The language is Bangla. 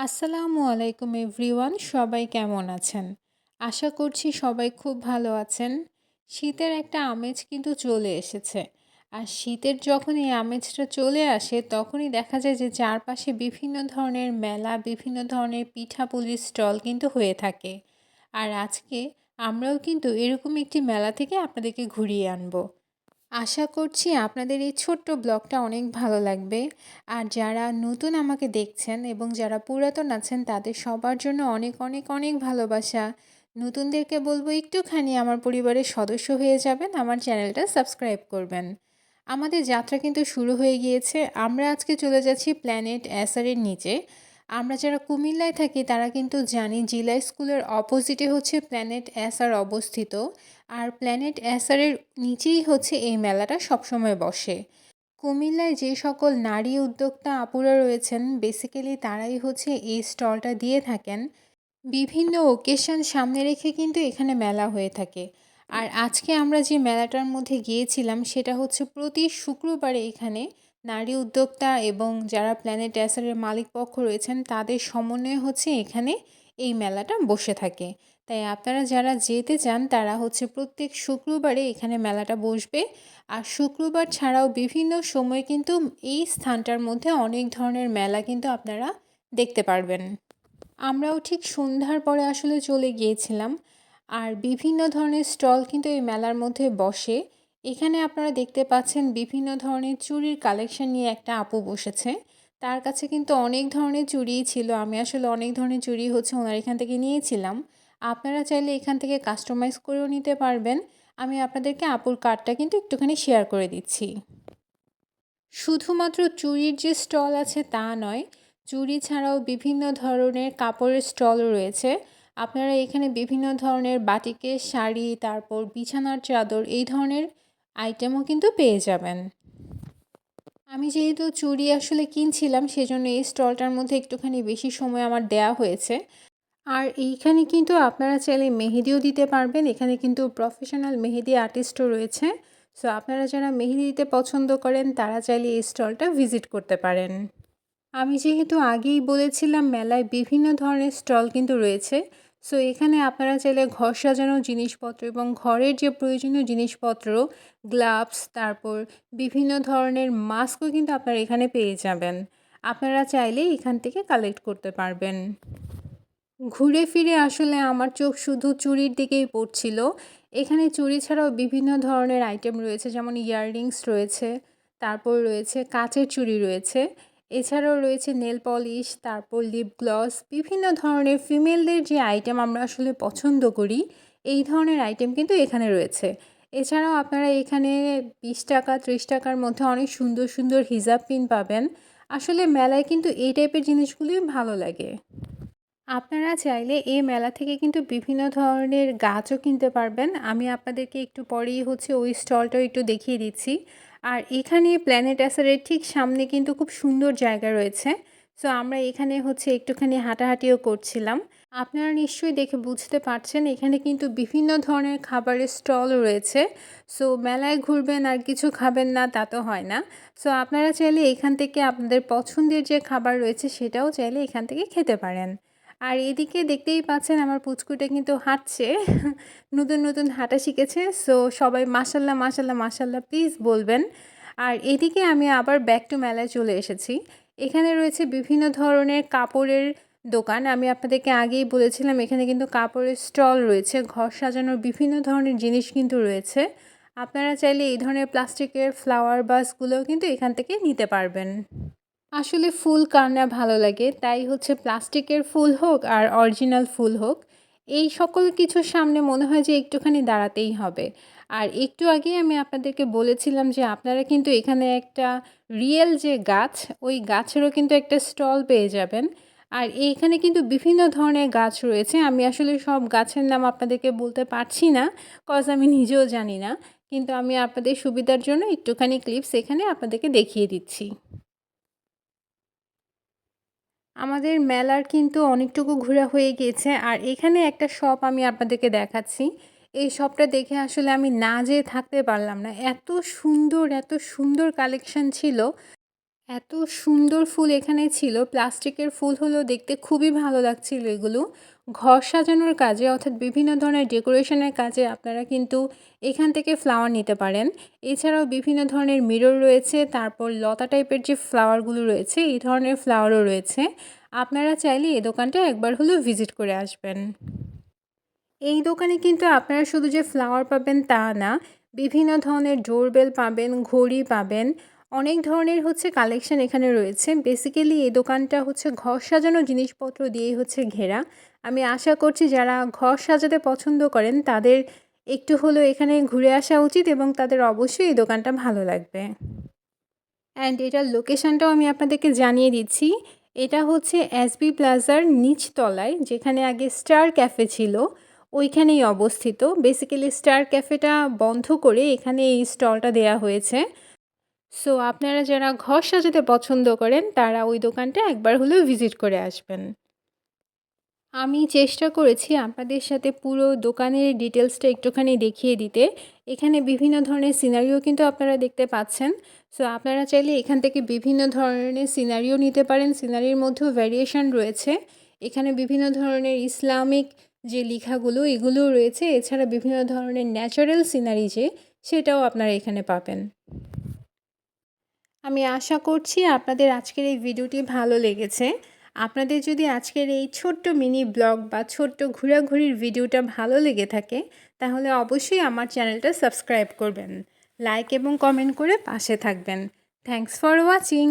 আসসালামু আলাইকুম এভরিওয়ান, সবাই কেমন আছেন? আশা করছি সবাই খুব ভালো আছেন। শীতের একটা আমেজ কিন্তু চলে এসেছে। আর শীতের যখন এই আমেজটা চলে আসে, তখনই দেখা যায় যে চারপাশে বিভিন্ন ধরনের মেলা, বিভিন্ন ধরনের পিঠাপুলির স্টল কিন্তু হয়ে থাকে। আর আজকে আমরাও কিন্তু এরকম একটি মেলা থেকে আপনাদেরকে ঘুরিয়ে আনব। আশা করছি আপনাদের এই ছোট্ট ব্লগটা অনেক ভালো লাগবে। আর যারা নতুন আমাকে দেখছেন এবং যারা পুরাতন আছেন, তাদের সবার জন্য অনেক অনেক অনেক ভালোবাসা। নতুনদেরকে বলব, একটুখানি আমার পরিবারের সদস্য হয়ে যাবেন, আমার চ্যানেলটা সাবস্ক্রাইব করবেন। আমাদের যাত্রা কিন্তু শুরু হয়ে গিয়েছে। আমরা আজকে চলে যাচ্ছি প্ল্যানেট অ্যাসারের নিচে। আমরা যারা কুমিল্লায় থাকি, তারা কিন্তু জানি জিলা স্কুলের অপোজিটে হচ্ছে প্ল্যানেট অ্যাসার অবস্থিত। আর প্ল্যানেট অ্যাসারের নিচেই হচ্ছে এই মেলাটা সবসময় বসে। কুমিল্লায় যে সকল নারী উদ্যোক্তা আপুরা রয়েছেন বেসিক্যালি তারাই হচ্ছে এই স্টলটা দিয়ে থাকেন। বিভিন্ন ওকেশন সামনে রেখে কিন্তু এখানে মেলা হয়ে থাকে। আর আজকে আমরা যে মেলাটার মধ্যে গিয়েছিলাম, সেটা হচ্ছে প্রতি শুক্রবারে এখানে নারী উদ্যোক্তা এবং যারা প্ল্যানেট অ্যাসারের মালিক পক্ষ রয়েছেন, তাদের সমন্বয়ে হচ্ছে এখানে এই মেলাটা বসে থাকে। তাই আপনারা যারা যেতে চান, তারা হচ্ছে প্রত্যেক শুক্রবারে এখানে মেলাটা বসবে। আর শুক্রবার ছাড়াও বিভিন্ন সময় কিন্তু এই স্থানটার মধ্যে অনেক ধরনের মেলা কিন্তু আপনারা দেখতে পারবেন। আমরাও ঠিক সন্ধ্যার পরে আসলে চলে গিয়েছিলাম। আর বিভিন্ন ধরনের স্টল কিন্তু এই মেলার মধ্যে বসে। এখানে আপনারা দেখতে পাচ্ছেন বিভিন্ন ধরনের চুড়ির কালেকশন নিয়ে একটা আপু বসেছে। তার কাছে কিন্তু অনেক ধরনের চুড়িই ছিল। আমি আসলে অনেক ধরনের চুড়ি হচ্ছে ওনার এখান থেকে নিয়েছিলাম। আপনারা চাইলে এখান থেকে কাস্টমাইজ করেও নিতে পারবেন। আমি আপনাদেরকে আপুর কার্ডটা কিন্তু একটুখানি শেয়ার করে দিচ্ছি। শুধুমাত্র চুড়ির যে স্টল আছে তা নয় চুড়ি ছাড়াও বিভিন্ন ধরনের কাপড়ের স্টল রয়েছে। আপনারা এখানে বিভিন্ন ধরনের বাটিকের শাড়ি, তারপর বিছানার চাদর, এই ধরনের আইটেমও কিন্তু পেয়ে যাবেন। আমি যেহেতু চুড়ি আসলে কিনছিলাম, সেজন্য এই স্টলটার মধ্যে একটুখানি বেশি সময় আমার দেয়া হয়েছে। আর এইখানে কিন্তু আপনারা চাইলে মেহেদিও দিতে পারবেন। এখানে কিন্তু প্রফেশনাল মেহেদি আর্টিস্টও রয়েছে। সো আপনারা যারা মেহেদি দিতে পছন্দ করেন, তারা চাইলে এই স্টলটা ভিজিট করতে পারেন। আমি যেহেতু আগেই বলেছিলাম, মেলায় বিভিন্ন ধরনের স্টল কিন্তু রয়েছে। সো এখানে আপনারা চাইলে ঘর সাজানোর জিনিসপত্র এবং ঘরের যে প্রয়োজনীয় জিনিসপত্র গ্লাভস তারপর বিভিন্ন ধরনের মাস্কও কিন্তু আপনারা এখানে পেয়ে যাবেন। আপনারা চাইলে এখান থেকে কালেক্ট করতে পারবেন। ঘুরে ফিরে আসলে আমার চোখ শুধু চুরির দিকেই পড়ছিল। এখানে চুরি ছাড়াও বিভিন্ন ধরনের আইটেম রয়েছে, যেমন ইয়াররিংস রয়েছে, তারপর রয়েছে কাচের চুড়ি রয়েছে। এছাড়াও রয়েছে নেল পলিশ, তারপর লিপ গ্লস বিভিন্ন ধরনের ফিমেলদের যে আইটেম আমরা আসলে পছন্দ করি, এই ধরনের আইটেম কিন্তু এখানে রয়েছে। এছাড়াও আপনারা এখানে বিশ টাকা, ত্রিশ টাকার মধ্যে অনেক সুন্দর সুন্দর হিজাব পিন পাবেন। আসলে মেলায় কিন্তু এই টাইপের জিনিসগুলোই ভালো লাগে। আপনারা চাইলে এই মেলা থেকে কিন্তু বিভিন্ন ধরনের গাছও কিনতে পারবেন। আমি আপনাদেরকে একটু পরেই হচ্ছে ওই স্টলটাও একটু দেখিয়ে দিচ্ছি। আর এখানে প্ল্যানেট অ্যাসারের ঠিক সামনে কিন্তু খুব সুন্দর জায়গা রয়েছে। সো আমরা এখানে হচ্ছে একটুখানি হাঁটাহাঁটিও করছিলাম। আপনারা নিশ্চয়ই দেখে বুঝতে পারছেন, এখানে কিন্তু বিভিন্ন ধরনের খাবারের স্টল রয়েছে। সো মেলায় ঘুরবেন আর কিছু খাবেন না, তা তো হয় না। সো আপনারা চাইলে এখান থেকে আপনাদের পছন্দের যে খাবার রয়েছে, সেটাও চাইলে এখান থেকে খেতে পারেন। আর এদিকে দেখতেই পাচ্ছেন আমার পুচকুটা কিন্তু হাঁটছে। নতুন নতুন হাঁটা শিখেছে। সো সবাই মাসাল্লাহ মাসাল্লাহ মাসাল্লাহ প্লিজ বলবেন। আর এদিকে আমি আবার ব্যাক টু মেলায় চলে এসেছি। এখানে রয়েছে বিভিন্ন ধরনের কাপড়ের দোকান। আমি আপনাদেরকে আগেই বলেছিলাম, এখানে কিন্তু কাপড়ের স্টল রয়েছে। ঘর সাজানোর বিভিন্ন ধরনের জিনিস কিন্তু রয়েছে। আপনারা চাইলে এই ধরনের প্লাস্টিকের ফ্লাওয়ার বাসগুলোও কিন্তু এখান থেকে নিতে পারবেন। আসলে ফুল কার না ভালো লাগে, তাই হচ্ছে প্লাস্টিকের ফুল হোক আর অরিজিনাল ফুল হোক, এই সকল কিছুর সামনে মনে হয় যে একটুখানি দাঁড়াতেই হবে। আর একটু আগেই আমি আপনাদেরকে বলেছিলাম যে আপনারা কিন্তু এখানে একটা রিয়েল যে গাছ, ওই গাছেরও কিন্তু একটা স্টল পেয়ে যাবেন। আর এইখানে কিন্তু বিভিন্ন ধরনের গাছ রয়েছে, আমি আসলে সব গাছের নাম আপনাদেরকে বলতে পারছি না কজ আমি নিজেও জানি না, কিন্তু আমি আপনাদের সুবিধার জন্য একটুখানি ক্লিপস এখানে আপনাদেরকে দেখিয়ে দিচ্ছি। আমাদের মেলার কিন্তু অনেকটুকু ঘোরা হয়ে গিয়েছে আর এখানে একটা শপ আমি আপনাদেরকে দেখাচ্ছি। এই শপটা দেখে আসলে আমি না যেয়ে থাকতে পারলাম না। এত সুন্দর এত সুন্দর কালেকশন ছিল। এত সুন্দর ফুল এখানে ছিল। প্লাস্টিকের ফুল হলো দেখতে খুবই ভালো লাগছিল এগুলো। ঘর সাজানোর কাজে অর্থাৎ বিভিন্ন ধরনের ডেকোরেশনের কাজে আপনারা কিন্তু এখান থেকে ফ্লাওয়ার নিতে পারেন। এছাড়াও বিভিন্ন ধরনের মিরর রয়েছে, তারপর লতা টাইপের যে ফ্লাওয়ারগুলো রয়েছে, এই ধরনের ফ্লাওয়ারও রয়েছে। আপনারা চাইলে এই দোকানটা একবার হলেও ভিজিট করে আসবেন। এই দোকানে কিন্তু আপনারা শুধু যে ফ্লাওয়ার পাবেন তা না, বিভিন্ন ধরনের ডোরবেল পাবেন, ঘড়ি পাবেন অনেক ধরনের হচ্ছে কালেকশন এখানে রয়েছে। বেসিক্যালি এই দোকানটা হচ্ছে ঘর সাজানো জিনিসপত্র দিয়েই হচ্ছে ঘেরা। আমি আশা করছি যারা ঘর সাজাতে পছন্দ করেন, তাদের একটু হলেও এখানে ঘুরে আসা উচিত এবং তাদের অবশ্যই এই দোকানটা ভালো লাগবে। অ্যান্ড এটার লোকেশানটাও আমি আপনাদেরকে জানিয়ে দিচ্ছি। এটা হচ্ছে এসবি প্লাজার নিচতলায়, যেখানে আগে স্টার ক্যাফে ছিল, ওইখানেই অবস্থিত। বেসিক্যালি স্টার ক্যাফেটা বন্ধ করে এখানে এই স্টলটা দেয়া হয়েছে। সো আপনারা যারা ঘর সাজাতে পছন্দ করেন, তারা ওই দোকানটা একবার হলেও ভিজিট করে আসবেন। আমি চেষ্টা করেছি আপনাদের সাথে পুরো দোকানের ডিটেলসটা একটুখানি দেখিয়ে দিতে। এখানে বিভিন্ন ধরনের সিনারিও কিন্তু আপনারা দেখতে পাচ্ছেন। সো আপনারা চাইলে এখান থেকে বিভিন্ন ধরনের সিনারিও নিতে পারেন। সিনারির মধ্যেও ভ্যারিয়েশন রয়েছে। এখানে বিভিন্ন ধরনের ইসলামিক যে লেখাগুলো, এগুলোও রয়েছে। এছাড়া বিভিন্ন ধরনের ন্যাচারাল সিনারি যে, সেটাও আপনারা এখানে পাবেন। আমি আশা করছি আপনাদের আজকের এই ভিডিওটি ভালো লেগেছে। আপনাদের যদি আজকের এই ছোট্ট মিনি ব্লগ বা ছোট্ট ঘোরাঘুরির ভিডিওটা ভালো লেগে থাকে, তাহলে অবশ্যই আমার চ্যানেলটা সাবস্ক্রাইব করবেন। লাইক এবং কমেন্ট করে পাশে থাকবেন। Thanks for watching.